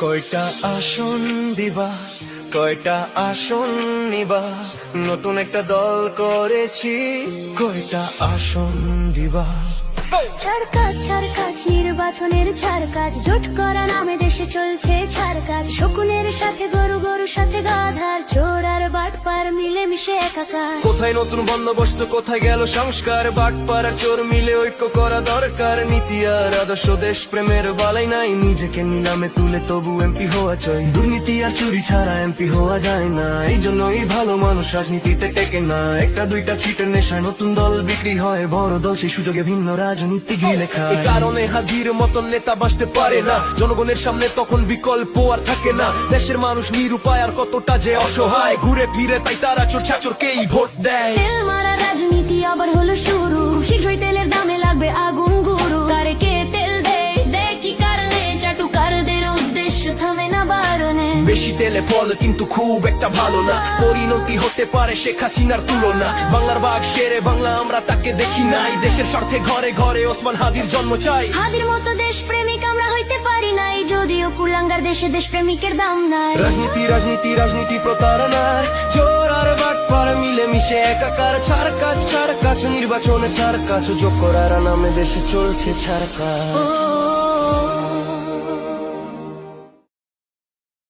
কয়টা আসন দিবা? কয়টা আসন নিবা? নতুন একটা দল করেছি। কয়টা আসন দিবা? ছাড় কাজ ছাড় কাজ নির্বাচনের ছাড় কাজ জোট করা নামে দেশে চলছে ছাড় কাজ শকুনের সাথে, গরু গরু সাথে গাধার চোর মিলে মিশে একাকার। কোথায় নতুন বন্দোবস্ত কোথায় গেল সংস্কার? বাটপাড়া চোর মিলে ঐক্য করা দরকার। নীতি আর আদর্শ দেশ প্রেমের বালাই নাই নিজেকে নিলামে তুলে তবু এমপি হওয়া চাই। দুর্নীতি আর চুরি ছাড়া এমপি হওয়া যায় না এই জন্যই ভালো মানুষ রাজনীতিতে টেকে না। একটা দুইটা ছিটের নেশায় নতুন দল বিক্রি হয় বড় দল সেই সুযোগে ভিন্ন রাজনীতি গিলে খায়। কারণে হাজির মতন নেতা বাঁচতে পারে না। জনগণের সামনে তখন বিকল্প আর থাকে না। দেশের মানুষ নিরুপায় আর কতটা যে অসহায়। ঘুরে ফিরে তাই তারা চোর ছাচোরকেই ভোট দেয়। তেল মারা রাজনীতি আবার হলো শুরু। শীঘ্রই তেলের দামে লাগবে আগুন গুরু। তারে কে তেল দেয়? দেয় কি কারণে? চাটুকারদের উদ্দেশ্য থামে না বারণে। বেশি তেলে ফল কিন্তু খুব একটা ভালো না। পরিণতি হতে পারে শেখ হাসিনার তুলনা। বাংলার বাঘ শেরে বাংলা আমরা তাকে দেখি নাই। দেশের স্বার্থে ঘরে ঘরে ওসমান হাদির জন্ম চাই। হাদির মতো দেশ প্রেমিক আমরা হইতে পারি নাই। যদিও কুলাঙ্গার দেশে দেশ প্রেমিকের দাম নাই। রাজনীতি রাজনীতি রাজনীতি প্রতারণার। একাকার ছাড় কাজ ছাড় কাজ নির্বাচনে ছাড় কাজ যোগ করার নামে দেশে চলছে ছাড় কাজ